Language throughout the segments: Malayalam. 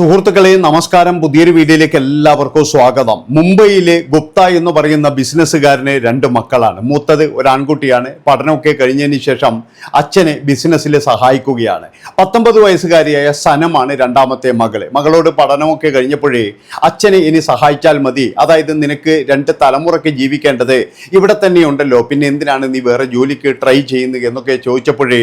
സുഹൃത്തുക്കളെ നമസ്കാരം. പുതിയൊരു വീഡിയോയിലേക്ക് എല്ലാവർക്കും സ്വാഗതം. മുംബൈയിലെ ഗുപ്ത എന്ന് പറയുന്ന ബിസിനസ്സുകാരന് രണ്ട് മക്കളാണ്. മൂത്തത് ഒരു ആൺകുട്ടിയാണ് പഠനമൊക്കെ കഴിഞ്ഞതിന് ശേഷം അച്ഛനെ ബിസിനസ്സിൽ സഹായിക്കുകയാണ്. പത്തൊമ്പത് വയസ്സുകാരിയായ സനമാണ് രണ്ടാമത്തെ മകൾ. മകളോട് പഠനമൊക്കെ കഴിഞ്ഞപ്പോഴേ അച്ഛനെ ഇനി സഹായിച്ചാൽ മതി. അതായത് നിനക്ക് രണ്ട് തലമുറയ്ക്ക് ജീവിക്കേണ്ടത് ഇവിടെ തന്നെയുണ്ടല്ലോ. പിന്നെ എന്തിനാണ് നീ വേറെ ജോലിക്ക് ട്രൈ ചെയ്യുന്നത് എന്നൊക്കെ ചോദിച്ചപ്പോഴേ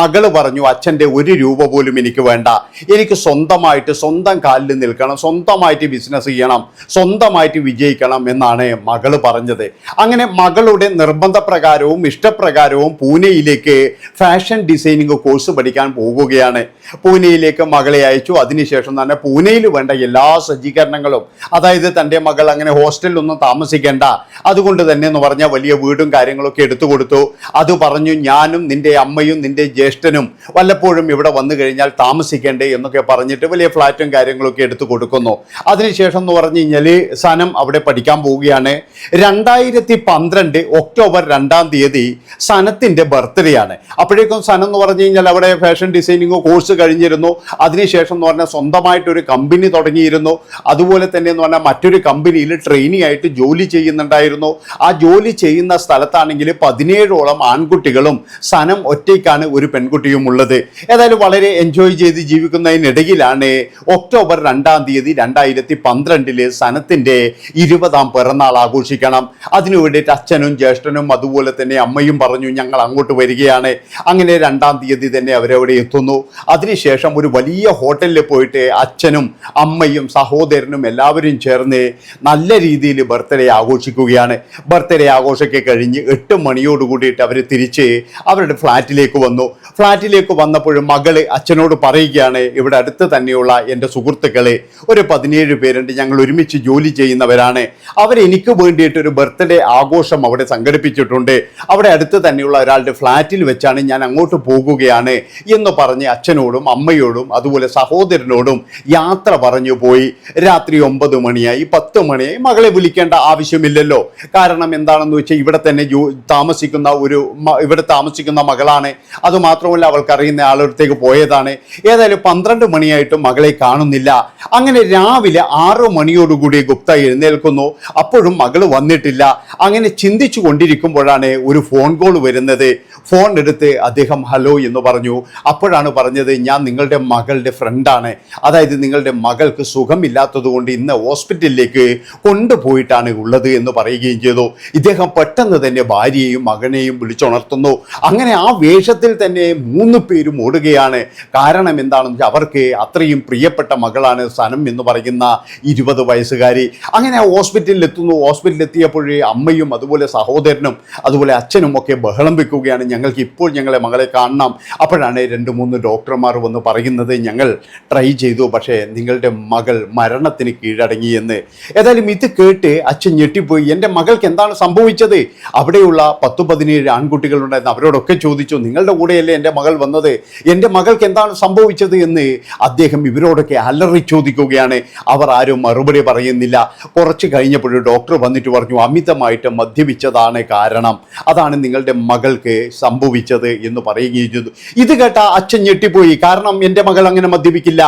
മകൾ പറഞ്ഞു അച്ഛന്റെ ഒരു രൂപ പോലും എനിക്ക് വേണ്ട. എനിക്ക് സ്വന്തമായിട്ട് സ്വന്തം കാലിൽ നിൽക്കണം സ്വന്തമായിട്ട് ബിസിനസ് ചെയ്യണം സ്വന്തമായിട്ട് വിജയിക്കണം എന്നാണ് മകൾ പറഞ്ഞത്. അങ്ങനെ മകളുടെ നിർബന്ധപ്രകാരവും ഇഷ്ടപ്രകാരവും പൂനെയിലേക്ക് ഫാഷൻ ഡിസൈനിങ് കോഴ്സ് പഠിക്കാൻ പോവുകയാണ്. പൂനെയിലേക്ക് മകളെ അയച്ചു. അതിനുശേഷം തന്നെ പൂനെയിൽ വേണ്ട എല്ലാ സജ്ജീകരണങ്ങളും അതായത് തന്റെ മകൾ അങ്ങനെ ഹോസ്റ്റലിലൊന്നും താമസിക്കേണ്ട അതുകൊണ്ട് തന്നെ എന്ന് പറഞ്ഞാൽ വലിയ വീടും കാര്യങ്ങളൊക്കെ എടുത്തു കൊടുത്തു. അത് പറഞ്ഞു ഞാനും നിന്റെ അമ്മയും നിന്റെ ജ്യേഷ്ഠനും വല്ലപ്പോഴും ഇവിടെ വന്നു കഴിഞ്ഞാൽ താമസിക്കേണ്ടേ എന്നൊക്കെ പറഞ്ഞിട്ട് വലിയ ഫ്ലാറ്റും കാര്യങ്ങളൊക്കെ എടുത്തു കൊടുക്കുന്നു. അതിനുശേഷം എന്ന് പറഞ്ഞു കഴിഞ്ഞാൽ സനം അവിടെ പഠിക്കാൻ പോവുകയാണ്. രണ്ടായിരത്തി പന്ത്രണ്ട് ഒക്ടോബർ രണ്ടാം തീയതി സനത്തിന്റെ ബർത്ത്ഡേ ആണ്. അപ്പോഴേക്കും സനം എന്ന് പറഞ്ഞു കഴിഞ്ഞാൽ അവിടെ ഫാഷൻ ഡിസൈനിങ് കോഴ്സ് കഴിഞ്ഞിരുന്നു. അതിനുശേഷം എന്ന് പറഞ്ഞാൽ സ്വന്തമായിട്ടൊരു കമ്പനി തുടങ്ങിയിരുന്നു. അതുപോലെ തന്നെ എന്ന് പറഞ്ഞാൽ മറ്റൊരു കമ്പനിയിൽ ട്രെയിനിങ് ആയിട്ട് ജോലി ചെയ്യുന്നുണ്ടായിരുന്നു. ആ ജോലി ചെയ്യുന്ന സ്ഥലത്താണെങ്കിൽ പതിനേഴോളം ആൺകുട്ടികളും സനം ഒറ്റയ്ക്കാണ് ഒരു പെൺകുട്ടിയും ഉള്ളത്. ഏതായാലും വളരെ എൻജോയ് ചെയ്ത് ജീവിക്കുന്നതിനിടയിലാണ് ഒക്ടോബർ രണ്ടാം തീയതി രണ്ടായിരത്തി പന്ത്രണ്ടിൽ സനത്തിന്റെ ഇരുപതാം പിറന്നാൾ ആഘോഷിക്കണം. അതിനു വേണ്ടിയിട്ട് അച്ഛനും ജ്യേഷ്ഠനും അതുപോലെ തന്നെ അമ്മയും പറഞ്ഞു ഞങ്ങൾ അങ്ങോട്ട് വരികയാണ്. അങ്ങനെ രണ്ടാം തീയതി തന്നെ അവരവിടെ എത്തുന്നു. അതിനുശേഷം ഒരു വലിയ ഹോട്ടലിൽ പോയിട്ട് അച്ഛനും അമ്മയും സഹോദരനും എല്ലാവരും ചേർന്ന് നല്ല രീതിയിൽ ബർത്ത്ഡേ ആഘോഷിക്കുകയാണ്. ബർത്ത്ഡേ ആഘോഷമൊക്കെ കഴിഞ്ഞ് എട്ട് മണിയോട് കൂടിയിട്ട് അവർ തിരിച്ച് അവരുടെ ഫ്ലാറ്റിലേക്ക് വന്നു. ഫ്ലാറ്റിലേക്ക് വന്നപ്പോഴും മകൾ അച്ഛനോട് പറയുകയാണ് ഇവിടെ അടുത്ത് തന്നെയുള്ള എന്റെ സുഹൃത്തുക്കളെ ഒരു പതിനേഴ് പേരുണ്ട് ഞങ്ങൾ ഒരുമിച്ച് ജോലി ചെയ്യുന്നവരാണ്. അവരെനിക്ക് വേണ്ടിയിട്ട് ഒരു ബർത്ത്ഡേ ആഘോഷം അവിടെ സംഘടിപ്പിച്ചിട്ടുണ്ട്. അവിടെ അടുത്ത് തന്നെയുള്ള ഒരാളുടെ ഫ്ലാറ്റിൽ വെച്ചാണ് ഞാൻ അങ്ങോട്ട് പോകുകയാണ് എന്ന് പറഞ്ഞ് അച്ഛനോടും അമ്മയോടും അതുപോലെ സഹോദരനോടും യാത്ര പറഞ്ഞു പോയി. രാത്രി ഒമ്പത് മണിയായി പത്ത് മണിയായി. മകളെ വിളിക്കേണ്ട ആവശ്യമില്ലല്ലോ. കാരണം എന്താണെന്ന് വെച്ചാൽ ഇവിടെ തന്നെ ജോ താമസിക്കുന്ന ഒരു ഇവിടെ താമസിക്കുന്ന മകളാണ്. അതുമാത്രമല്ല അവൾക്ക് അറിയുന്ന അടുത്തേക്ക് പോയതാണ്. ഏതായാലും പന്ത്രണ്ട് മണിയായിട്ടും മകളെ കാണുന്നില്ല. അങ്ങനെ രാവിലെ ആറു മണിയോടുകൂടി ഗുപ്ത എഴുന്നേൽക്കുന്നു. അപ്പോഴും മകൾ വന്നിട്ടില്ല. അങ്ങനെ ചിന്തിച്ചു കൊണ്ടിരിക്കുമ്പോഴാണ് ഒരു ഫോൺ കോൾ വരുന്നത്. ഫോൺ എടുത്ത് അദ്ദേഹം ഹലോ എന്ന് പറഞ്ഞു. അപ്പോഴാണ് പറഞ്ഞത് ഞാൻ നിങ്ങളുടെ മകളുടെ ഫ്രണ്ടാണ് അതായത് നിങ്ങളുടെ മകൾക്ക് സുഖമില്ലാത്തത് കൊണ്ട് ഇന്ന് ഹോസ്പിറ്റലിലേക്ക് കൊണ്ടുപോയിട്ടാണ് ഉള്ളത് എന്ന് പറയുകയും ചെയ്തു. ഇദ്ദേഹം പെട്ടെന്ന് തന്നെ ഭാര്യയെയും മകനെയും വിളിച്ചുണർത്തുന്നു. അങ്ങനെ ആ വേഷത്തിൽ തന്നെ മൂന്ന് പേരും ഓടുകയാണ്. കാരണം എന്താണെന്ന് വെച്ചാൽ അവർക്ക് അത്രയും പ്രിയപ്പെട്ട മകളാണ് സനം എന്ന് പറയുന്ന ഇരുപത് വയസ്സുകാരി. അങ്ങനെ ഹോസ്പിറ്റലിൽ എത്തുന്നു ഹോസ്പിറ്റലിൽ എത്തിയപ്പോഴേ അമ്മയും അതുപോലെ സഹോദരനും അതുപോലെ അച്ഛനും ഒക്കെ ബഹളം വെക്കുകയാണ്. ഞങ്ങൾക്ക് ഇപ്പോൾ ഞങ്ങളെ മകളെ കാണണം. അപ്പോഴാണ് രണ്ട് മൂന്ന് ഡോക്ടർമാർ വന്ന് പറയുന്നത് ഞങ്ങൾ ട്രൈ ചെയ്തു. പക്ഷേ നിങ്ങളുടെ മകൾ മരണത്തിന് കീഴടങ്ങി എന്ന്. ഏതായാലും ഇത് കേട്ട് അച്ഛൻ ഞെട്ടിപ്പോയി. എന്റെ മകൾക്ക് എന്താണ് സംഭവിച്ചത്? അവിടെയുള്ള പത്തു പതിനേഴ് ആൺകുട്ടികളുണ്ടായിരുന്നു. അവരോടൊക്കെ ചോദിച്ചു നിങ്ങളുടെ കൂടെയല്ലേ എന്റെ മകൾ വന്നത്? എന്റെ മകൾക്ക് എന്താണ് സംഭവിച്ചത്? എന്ന് അദ്ദേഹം ഇവരോടൊക്കെ അലറി ചോദിക്കുകയാണ്. അവർ ആരും മറുപടി പറയുന്നില്ല. കുറച്ച് കഴിഞ്ഞപ്പോൾ ഡോക്ടർ വന്നിട്ട് പറഞ്ഞു അമിതമായിട്ട് മദ്യപിച്ചതാണ് കാരണം. അതാണ് നിങ്ങളുടെ മകൾക്ക് സംഭവിച്ചത് എന്ന് പറയുകയും ചെയ്തു. ഇത് കേട്ട അച്ഛൻ ഞെട്ടിപ്പോയി. കാരണം എന്റെ മകൾ അങ്ങനെ മദ്യപിക്കില്ല.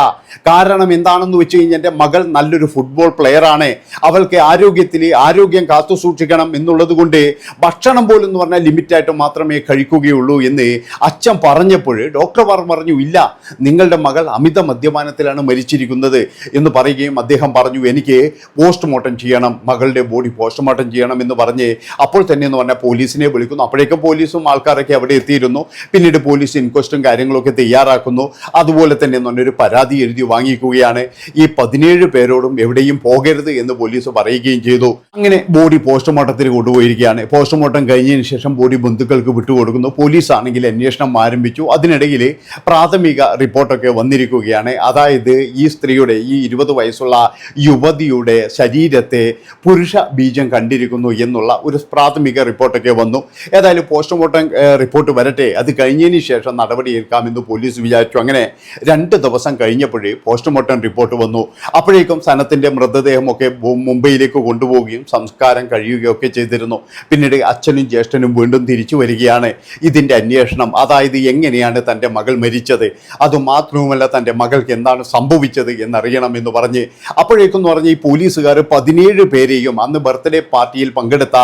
കാരണം എന്താണെന്ന് വെച്ച് കഴിഞ്ഞാൽ എന്റെ മകൾ നല്ലൊരു ഫുട്ബോൾ പ്ലെയറാണ് അവൾക്ക് ആരോഗ്യത്തിൽ ആരോഗ്യം കാത്തു സൂക്ഷിക്കണം എന്നുള്ളത് കൊണ്ട് ഭക്ഷണം പോലും എന്ന് പറഞ്ഞാൽ ലിമിറ്റായിട്ട് മാത്രമേ കഴിക്കുകയുള്ളൂ എന്ന് അച്ഛൻ പറഞ്ഞപ്പോൾ ഡോക്ടർമാർ പറഞ്ഞു ഇല്ല നിങ്ങളുടെ മകൾ അമിത മദ്യപാനത്തിലാണ് മരിച്ചിരിക്കുന്നത് എന്ന് പറയുകയും അദ്ദേഹം പറഞ്ഞു എനിക്ക് പോസ്റ്റ്മോർട്ടം ചെയ്യണം മകളുടെ ബോഡി പോസ്റ്റ്മോർട്ടം ചെയ്യണം എന്ന് പറഞ്ഞ് അപ്പോൾ തന്നെ എന്ന് പറഞ്ഞാൽ പോലീസിനെ വിളിക്കുന്നു. അപ്പോഴേക്കും പോലീസും ആൾക്കാരൊക്കെ അവിടെ എത്തിയിരുന്നു. പിന്നീട് പോലീസ് ഇൻക്വസ്റ്റും കാര്യങ്ങളൊക്കെ തയ്യാറാക്കുന്നു. അതുപോലെ തന്നെ എന്ന് പറഞ്ഞൊരു പരാതി എഴുതി വാങ്ങിക്കുകയാണ്. ഈ പതിനേഴ് പേരോടും എവിടെയും പോകരുത് എന്ന് പോലീസ് പറയുകയും ചെയ്തു. അങ്ങനെ ബോഡി പോസ്റ്റ്മോർട്ടത്തിന് കൊണ്ടുപോയിരിക്കുകയാണ്. പോസ്റ്റ്മോർട്ടം കഴിഞ്ഞതിന് ശേഷം ബോഡി ബന്ധുക്കൾക്ക് വിട്ടുകൊടുക്കുന്നു. പോലീസ് ആണെങ്കിൽ അന്വേഷണം ആരംഭിച്ചു. അതിനിടയിൽ പ്രാഥമിക റിപ്പോർട്ടൊക്കെ വന്നിരിക്കുകയാണ്. അതായത് ഈ സ്ത്രീയുടെ ഈ ഇരുപത് വയസ്സുള്ള യുവതിയുടെ ശരീരത്തെ പുരുഷ ബീജം കണ്ടിരിക്കുന്നു എന്നുള്ള ഒരു പ്രാഥമിക റിപ്പോർട്ടൊക്കെ വന്നു. ഏതായാലും പോസ്റ്റ്മോർട്ടം റിപ്പോർട്ട് വരട്ടെ. അത് കഴിഞ്ഞതിന് ശേഷം നടപടിയെടുക്കാമെന്ന് പോലീസ് വിചാരിച്ചു. അങ്ങനെ രണ്ട് ദിവസം കഴിഞ്ഞപ്പോഴേ പോസ്റ്റ്മോർട്ടം റിപ്പോർട്ട് വന്നു. അപ്പോഴേക്കും സനത്തിന്റെ മൃതദേഹമൊക്കെ മുംബൈയിലേക്ക് കൊണ്ടുപോവുകയും സംസ്കാരം കഴിയുകയൊക്കെ ചെയ്തിരുന്നു. പിന്നീട് അച്ഛനും ജ്യേഷ്ഠനും വീണ്ടും തിരിച്ചു വരികയാണ് ഇതിന്റെ അന്വേഷണം. അതായത് എങ്ങനെയാണ് തന്റെ മകൾ മരിച്ചത്? അതുമാത്രവുമല്ല തന്റെ മകൾക്ക് എന്താണ് സംഭവിച്ചത്? സംഭവിച്ചത് എന്നറിയണം എന്ന് പറഞ്ഞ് അപ്പോഴേക്കെന്ന് പറഞ്ഞ് ഈ പോലീസുകാർ പതിനേഴ് പേരെയും അന്ന് ബർത്ത്ഡേ പാർട്ടിയിൽ പങ്കെടുത്ത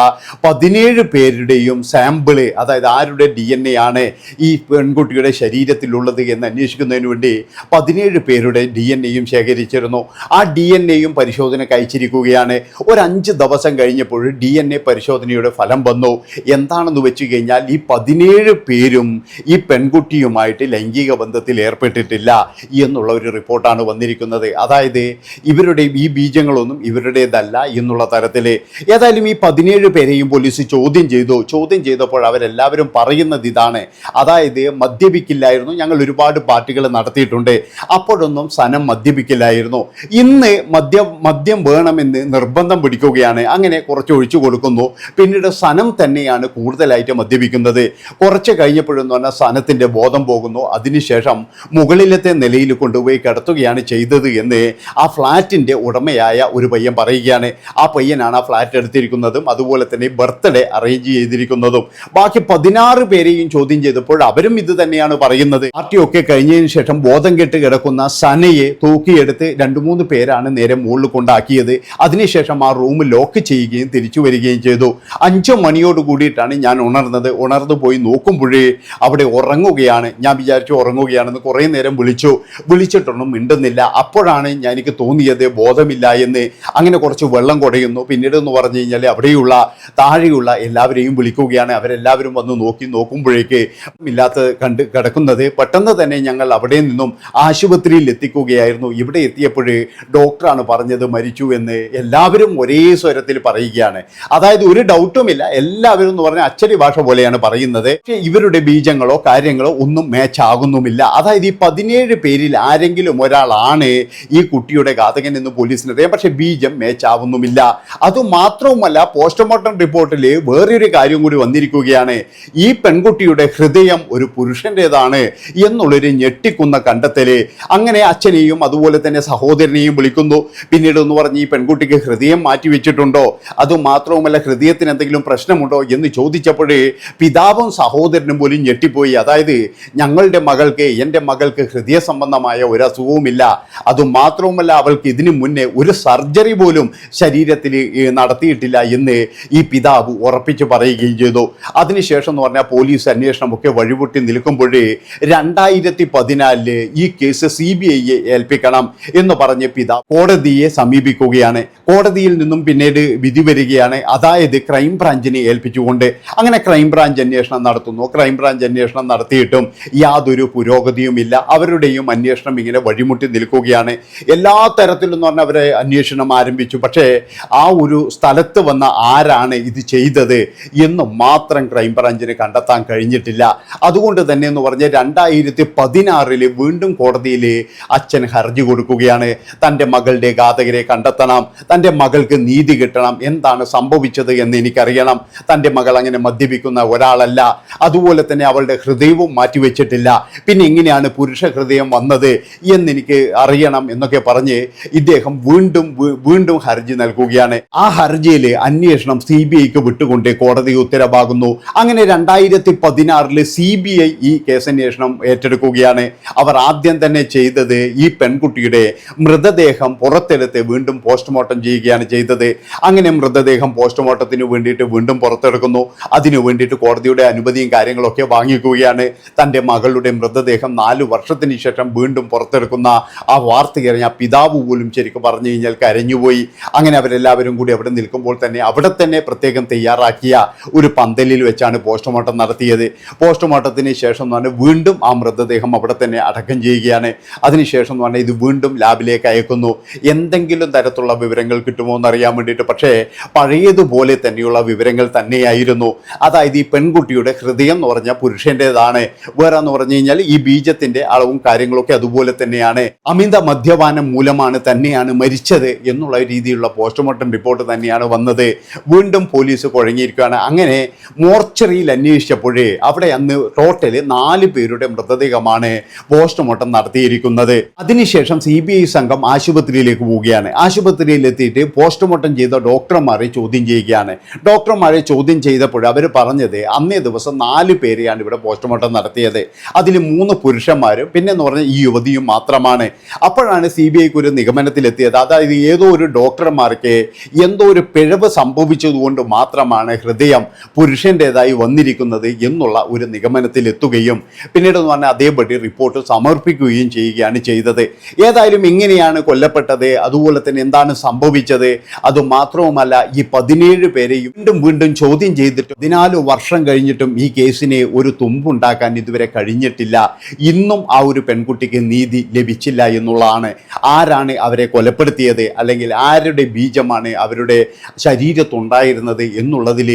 പതിനേഴ് പേരുടെയും സാമ്പിൾ അതായത് ആരുടെ ഡി എൻ എ ആണ് ഈ പെൺകുട്ടിയുടെ ശരീരത്തിലുള്ളത് എന്ന് അന്വേഷിക്കുന്നതിന് വേണ്ടി പതിനേഴ് പേരുടെ ഡി എൻ എയും ശേഖരിച്ചിരുന്നു. ആ ഡി എൻ എയും പരിശോധനയ്ക്ക് അയച്ചിരിക്കുകയാണ്. ഒരു അഞ്ച് ദിവസം കഴിഞ്ഞപ്പോൾ ഡി എൻ എ പരിശോധനയുടെ ഫലം വന്നു. എന്താണെന്ന് വെച്ച് കഴിഞ്ഞാൽ ഈ പതിനേഴ് പേരും ഈ പെൺകുട്ടിയുമായിട്ട് ലൈംഗിക ബന്ധത്തിൽ ഏർപ്പെട്ടിട്ടില്ല എന്നുള്ള ഒരു റിപ്പോർട്ടാണ് വന്നിരിക്കുന്നത്. അതായത് ഇവരുടെ ഈ ബീജങ്ങളൊന്നും ഇവരുടേതല്ല എന്നുള്ള തരത്തിൽ ഏതായാലും ഈ പതിനേഴ് പേരെയും പോലീസ് ചോദ്യം ചെയ്തു. ചോദ്യം ചെയ്തപ്പോൾ അവരെല്ലാവരും പറയുന്നത് ഇതാണ്. അതായത് മദ്യപിക്കില്ലായിരുന്നു. ഞങ്ങൾ ഒരുപാട് പാർട്ടികൾ നടത്തിയിട്ടുണ്ട്. അപ്പോഴൊന്നും സനം മദ്യപിക്കില്ലായിരുന്നു. ഇന്ന് മദ്യം മദ്യം വേണമെന്ന് നിർബന്ധം പിടിക്കുകയാണ്. അങ്ങനെ കുറച്ച് ഒഴിച്ചു കൊടുക്കുന്നു. പിന്നീട് സനം തന്നെയാണ് കൂടുതലായിട്ട് മദ്യപിക്കുന്നത്. കുറച്ച് കഴിഞ്ഞപ്പോഴെന്ന് പറഞ്ഞാൽ സനത്തിന്റെ ബോധം പോകുന്നു. അതിനുശേഷം മുകളിലത്തെ നിലയിൽ കൊണ്ടുപോയി കിടത്തുകയാണ് ചെയ്തത് എന്ന് ആ ഫ്ലാറ്റിന്റെ ഉടമയായ ഒരു പയ്യൻ പറയുകയാണ്. ആ പയ്യനാണ് ആ ഫ്ലാറ്റ് എടുത്തിരിക്കുന്നതും അതുപോലെ തന്നെ ബർത്ത്ഡേ അറേഞ്ച് ചെയ്തിരിക്കുന്നതും. ബാക്കി പതിനാറ് പേരെയും ചോദ്യം ചെയ്തപ്പോൾ അവരും ഇത് തന്നെയാണ് പറയുന്നത്. പാർട്ടിയൊക്കെ കഴിഞ്ഞതിന് ശേഷം ബോധം കെട്ട് കിടക്കുന്ന സനയെ തൂക്കിയെടുത്ത് രണ്ട് മൂന്ന് പേരാണ് നേരെ മുകളിൽ കൊണ്ടാക്കിയത്. അതിനുശേഷം ആ റൂം ലോക്ക് ചെയ്യുകയും തിരിച്ചു വരികയും ചെയ്തു. അഞ്ചു മണിയോട് കൂടിയിട്ടാണ് ഞാൻ ഉണർന്നത്. ഉണർന്നു പോയി നോക്കുമ്പോഴേ അവിടെ ഉറങ്ങുകയാണ്. ഞാൻ വിചാരിച്ചു ഉറങ്ങുകയാണെന്ന് കുറേ നേരം വിളിച്ചു. വിളിച്ചിട്ടൊന്നും മിണ്ടുന്നില്ല. അപ്പോഴാണ് ഞാൻ എനിക്ക് തോന്നിയത് ബോധമില്ല എന്ന്. അങ്ങനെ കുറച്ച് വെള്ളം കുടയുന്നു. പിന്നീട് എന്ന് പറഞ്ഞു കഴിഞ്ഞാൽ അവിടെയുള്ള താഴെയുള്ള എല്ലാവരെയും വിളിക്കുകയാണ്. അവരെല്ലാവരും വന്ന് നോക്കി നോക്കുമ്പോഴേക്ക് ഇല്ലാത്ത കണ്ട് കിടക്കുന്നത്. പെട്ടെന്ന് തന്നെ ഞങ്ങൾ അവിടെ നിന്നും ആശുപത്രിയിൽ എത്തിക്കുകയായിരുന്നു. ഇവിടെ എത്തിയപ്പോഴേ ഡോക്ടറാണ് പറഞ്ഞത് മരിച്ചു എന്ന് എല്ലാവരും ഒരേ സ്വരത്തിൽ പറയുകയാണ്. അതായത് ഒരു ഡൗട്ടുമില്ല. എല്ലാവരും എന്ന് പറഞ്ഞാൽ അച്ചടി ഭാഷ പോലെയാണ് പറയുന്നത്. പക്ഷേ ഇവരുടെ ബീജങ്ങളോ കാര്യങ്ങളോ ഒന്നും മാച്ച് ആകുന്നുമില്ല. അതായത് ഈ പതിനേഴ് പേരിൽ ആരെങ്കിലും ഒരാളാണ് ഈ കുട്ടിയുടെ ഘാതകൻ എന്ന് പോലീസിന് അറിയാം പക്ഷേ ബീജം മേച്ചാവുന്നുമില്ല. അതുമാത്രവുമല്ല പോസ്റ്റ്മോർട്ടം റിപ്പോർട്ടിൽ വേറൊരു കാര്യം കൂടി വന്നിരിക്കുകയാണ്. ഈ പെൺകുട്ടിയുടെ ഹൃദയം ഒരു പുരുഷന്റെതാണ് എന്നുള്ളൊരു ഞെട്ടിക്കുന്ന കണ്ടെത്തൽ അങ്ങനെ അച്ഛനെയും അതുപോലെ തന്നെ സഹോദരനെയും വിളിക്കുന്നു. പിന്നീട് എന്ന് പറഞ്ഞ് ഈ പെൺകുട്ടിക്ക് ഹൃദയം മാറ്റി വെച്ചിട്ടുണ്ടോ അതുമാത്രവുമല്ല ഹൃദയത്തിന് എന്തെങ്കിലും പ്രശ്നമുണ്ടോ എന്ന് ചോദിച്ചപ്പോഴേ പിതാവും സഹോദരനും പോലും ഞെട്ടിപ്പോയി. അതായത് ഞങ്ങളുടെ മകൾക്ക് എന്റെ മകൾക്ക് ഹൃദയ സംബന്ധമായ ഒരു അസുഖവുമില്ല അതുമാത്രവുമല്ല അവൾക്ക് ഇതിനു മുന്നേ ഒരു സർജറി പോലും ശരീരത്തിൽ നടത്തിയിട്ടില്ല എന്ന് ഈ പിതാവ് ഉറപ്പിച്ച് പറയുകയും ചെയ്തു. അതിനുശേഷം എന്ന് പറഞ്ഞാൽ പോലീസ് അന്വേഷണമൊക്കെ വഴിപൊട്ടി നിൽക്കുമ്പോഴേ രണ്ടായിരത്തി പതിനാലിൽ ഈ കേസ് സി ബി ഐയെ ഏൽപ്പിക്കണം എന്ന് പറഞ്ഞ് പിതാവ് കോടതിയെ സമീപിക്കുകയാണ്. കോടതിയിൽ നിന്നും പിന്നീട് വിധി വരികയാണ്. അതായത് ക്രൈംബ്രാഞ്ചിനെ ഏൽപ്പിച്ചുകൊണ്ട്. അങ്ങനെ ക്രൈംബ്രാഞ്ച് അന്വേഷണം നടത്തുന്നു. ക്രൈംബ്രാഞ്ച് അന്വേഷണം നടത്തിയിട്ടും യാതൊരു പുരോഗതിയുമില്ല. അവരുടെയും അന്വേഷണം ഇങ്ങനെ വഴിമുട്ടി നിൽക്കുകയാണ്. എല്ലാ തരത്തിലും പറഞ്ഞാൽ അവരെ അന്വേഷണം ആരംഭിച്ചു. പക്ഷേ ആ ഒരു സ്ഥലത്ത് വന്ന ആരാണ് ഇത് ചെയ്തത് എന്ന് മാത്രം ക്രൈംബ്രാഞ്ചിന് കണ്ടെത്താൻ കഴിഞ്ഞിട്ടില്ല. അതുകൊണ്ട് തന്നെ എന്ന് പറഞ്ഞ് രണ്ടായിരത്തി പതിനാറിൽ വീണ്ടും കോടതിയിൽ അച്ഛൻ ഹർജി കൊടുക്കുകയാണ്. തന്റെ മകളുടെ ഘാതകരെ കണ്ടെത്തണം. തന്റെ മകൾക്ക് നീതി കിട്ടണം. എന്താണ് സംഭവിച്ചത് എന്ന് എനിക്കറിയണം. തന്റെ മകൾ അങ്ങനെ മദ്യപിക്കുന്ന ഒരാളല്ല. അതുപോലെ തന്നെ അവളുടെ ഹൃദയവും മാറ്റിവെച്ചിട്ടില്ല. പിന്നെ എങ്ങനെയാണ് പുരുഷ ഹൃദയം വന്നത് എന്നെനിക്ക് അറിയണം എന്നൊക്കെ പറഞ്ഞ് ഇദ്ദേഹം വീണ്ടും വീണ്ടും ഹർജി നൽകുകയാണ്. ആ ഹർജിയിൽ അന്വേഷണം സി ബി ഐക്ക് വിട്ടുകൊണ്ട് കോടതി ഉത്തരവാകുന്നു. അങ്ങനെ രണ്ടായിരത്തി പതിനാറിൽ സി ബി ഐ ഈ കേസന്വേഷണം ഏറ്റെടുക്കുകയാണ്. അവർ ആദ്യം തന്നെ ചെയ്തത് ഈ പെൺകുട്ടിയുടെ മൃതദേഹം പുറത്തെടുത്ത് വീണ്ടും പോസ്റ്റ്മോർട്ടം ചെയ്യുകയാണ് ചെയ്തത്. അങ്ങനെ മൃതദേഹം പോസ്റ്റ്മോർട്ടത്തിന് വേണ്ടിയിട്ട് വീണ്ടും പുറത്തെടുക്കുന്നു. അതിനു വേണ്ടിയിട്ട് കോടതിയുടെ അനുമതിയും കാര്യങ്ങളൊക്കെ വാങ്ങിക്കുകയാണ്. തന്റെ മകളുടെ മൃതദേഹം നാല് വർഷത്തിന് ശേഷം വീണ്ടും പുറത്തെടുക്കുന്ന ആ വാർത്ത അറിഞ്ഞ പിതാവ് പോലും ശരിക്കും പറഞ്ഞു കഴിഞ്ഞാൽ കരഞ്ഞുപോയി. അങ്ങനെ അവരെല്ലാവരും കൂടി അവിടെ നിൽക്കുമ്പോൾ തന്നെ അവിടെ തന്നെ പ്രത്യേകം തയ്യാറാക്കിയ ഒരു പന്തലിൽ വെച്ചാണ് പോസ്റ്റ്മോർട്ടം നടത്തിയത്. പോസ്റ്റ്മോർട്ടത്തിന് ശേഷം എന്ന് പറഞ്ഞാൽ വീണ്ടും ആ മൃതദേഹം അവിടെ തന്നെ അടക്കം ചെയ്യുകയാണ്. അതിനുശേഷം എന്ന് പറഞ്ഞാൽ ഇത് വീണ്ടും ലാബിലേക്ക് അയക്കുന്നു. എന്തെങ്കിലും തരത്തിലുള്ള വിവരങ്ങൾ കിട്ടുമോ എന്നറിയാൻ വേണ്ടിയിട്ട് പക്ഷേ പഴയതുപോലെ തന്നെയുള്ള വിവരങ്ങൾ തന്നെയായിരുന്നു. അതായത് ഈ പെൺകുട്ടിയുടെ ഹൃദയം എന്ന് പറഞ്ഞാൽ പുരുഷന്റെതാണ്. വേറെ എന്ന് പറഞ്ഞു കഴിഞ്ഞാൽ ഈ ബീജത്തിന്റെ അളവും കാര്യങ്ങളൊക്കെ അതുപോലെ തന്നെയാണ്. അമിത മദ്യപാനം മൂലമാണ് തന്നെയാണ് മരിച്ചത് എന്നുള്ള രീതിയിലുള്ള പോസ്റ്റ്മോർട്ടം റിപ്പോർട്ട് തന്നെയാണ് വന്നത്. വീണ്ടും പോലീസ് കുഴങ്ങിയിരിക്കുകയാണ്. അങ്ങനെ മോർച്ചറിയിൽ അന്വേഷിച്ചപ്പോഴേ അവിടെ അന്ന് ടോട്ടൽ നാല് പേരുടെ മൃതദേഹമാണ് പോസ്റ്റ്മോർട്ടം നടത്തിയിരിക്കുന്നത്. അതിനുശേഷം സി ബി ഐ സംഘം ആശുപത്രിയിലേക്ക് പോവുകയാണ്. ആശുപത്രിയിൽ എത്തിയിട്ട് പോസ്റ്റ്മോർട്ടം ചെയ്ത ഡോക്ടർമാരെ ചോദ്യം ചെയ്യുകയാണ്. ഡോക്ടർമാരെ ചോദ്യം ചെയ്തപ്പോൾ അവർ പറഞ്ഞത് അന്നേ ദിവസം നാല് പേരെയാണ് ഇവിടെ പോസ്റ്റ്മോർട്ടം നടത്തിയത്. അതിൽ മൂന്ന് പുരുഷന്മാരും പിന്നെ എന്ന് പറഞ്ഞാൽ ഈ യുവതിയും മാത്രമാണ് മാത്രമാണ് അപ്പോഴാണ് സി ബി ഐക്ക് ഒരു നിഗമനത്തിലെത്തിയത്. അതായത് ഏതോ ഒരു ഡോക്ടർമാർക്ക് എന്തോ ഒരു പിഴവ് സംഭവിച്ചതുകൊണ്ട് മാത്രമാണ് ഹൃദയം പുരുഷന്റെതായി വന്നിരിക്കുന്നത് എന്നുള്ള ഒരു നിഗമനത്തിലെത്തുകയും പിന്നീട് എന്ന് പറഞ്ഞാൽ അതേപടി റിപ്പോർട്ട് സമർപ്പിക്കുകയും ചെയ്യുകയാണ് ചെയ്തത്. ഏതായാലും ഇങ്ങനെയാണ് കൊല്ലപ്പെട്ടത്. അതുപോലെ തന്നെ എന്താണ് സംഭവിച്ചത്? അതുമാത്രവുമല്ല ഈ പതിനേഴ് പേരെ വീണ്ടും വീണ്ടും ചോദ്യം ചെയ്തിട്ട് പതിനാല് വർഷം കഴിഞ്ഞിട്ടും ഈ കേസിനെ ഒരു തുമ്പുണ്ടാക്കാൻ ഇതുവരെ കഴിഞ്ഞിട്ടില്ല. ഇന്നും ആ ഒരു പെൺകുട്ടിക്ക് നീതി ലഭിച്ചില്ല എന്നുള്ളതാണ്. ആരാണ് അവരെ കൊലപ്പെടുത്തിയത്? അല്ലെങ്കിൽ ആരുടെ ബീജമാണ് അവരുടെ ശരീരത്തുണ്ടായിരുന്നത് എന്നുള്ളതിൽ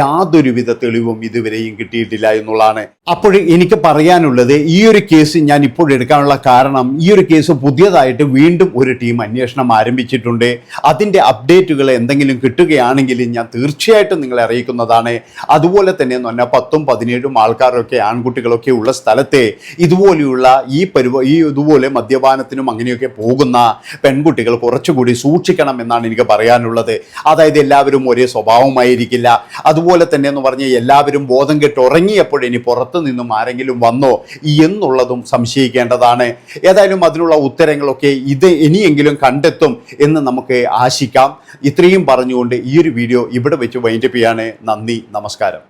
യാതൊരുവിധ തെളിവും ഇതുവരെയും കിട്ടിയിട്ടില്ല എന്നുള്ളതാണ്. അപ്പോൾ എനിക്ക് പറയാനുള്ളത് ഈ ഒരു കേസ് ഞാൻ ഇപ്പോൾ എടുക്കാനുള്ള കാരണം ഈ ഒരു കേസ് പുതിയതായിട്ട് വീണ്ടും ഒരു ടീം അന്വേഷണം ആരംഭിച്ചിട്ടുണ്ട്. അതിന്റെ അപ്ഡേറ്റുകൾ എന്തെങ്കിലും കിട്ടുകയാണെങ്കിൽ ഞാൻ തീർച്ചയായിട്ടും നിങ്ങളെ അറിയിക്കുന്നതാണ്. അതുപോലെ തന്നെ എന്ന് പറഞ്ഞാൽ പത്തും പതിനേഴും ആൾക്കാരൊക്കെ ആൺകുട്ടികളൊക്കെ ഉള്ള സ്ഥലത്തെ ഇതുപോലെയുള്ള ഈ പരിവ ഈ ഇതുപോലെ മദ്യപാനത്തിനും അങ്ങനെയൊക്കെ പോകുന്ന പെൺകുട്ടികൾ കുറച്ചുകൂടി സൂക്ഷിക്കണം എന്നാണ് എനിക്ക് പറയാനുള്ളത്. അതായത് എല്ലാവരും ഒരേ സ്വഭാവമായിരിക്കില്ല. അതുപോലെ തന്നെ എന്ന് പറഞ്ഞാൽ എല്ലാവരും ബോധം കെട്ട് ഉറങ്ങിയപ്പോൾ ഇനി പുറത്തു നിന്നും ആരെങ്കിലും വന്നോ എന്നുള്ളതും സംശയിക്കേണ്ടതാണ്. ഏതായാലും അതിനുള്ള ഉത്തരങ്ങളൊക്കെ ഇത് ഇനിയെങ്കിലും കണ്ടെത്തും എന്ന് നമുക്ക് ആശിക്കാം. ഇത്രയും പറഞ്ഞുകൊണ്ട് ഈ ഒരു വീഡിയോ ഇവിടെ വെച്ച് വൈൻഡപ്പ് ചെയ്യാണ്. നന്ദി നമസ്കാരം.